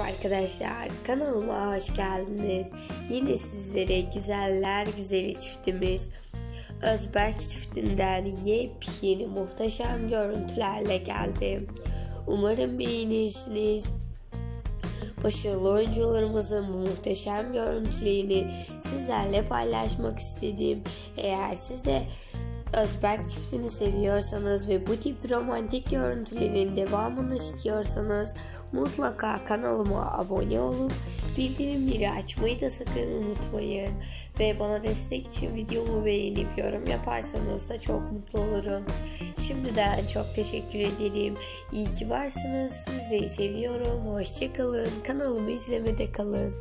Merhaba arkadaşlar, kanalıma hoş geldiniz. Yine sizlere güzeller güzeli çiftimiz Özberk çiftinden yepyeni muhteşem görüntülerle geldim. Umarım beğenirsiniz. Başarılı oyuncularımızın bu muhteşem görüntülerini sizlerle paylaşmak istedim. Eğer siz de Özberk çiftini seviyorsanız ve bu tip romantik görüntülerin devamını istiyorsanız mutlaka kanalıma abone olup bildirimleri açmayı da sakın unutmayın. Ve bana destek için videomu beğenip yorum yaparsanız da çok mutlu olurum. Şimdiden çok teşekkür ederim. İyi ki varsınız. Sizleri seviyorum. Hoşçakalın. Kanalımı izlemede kalın.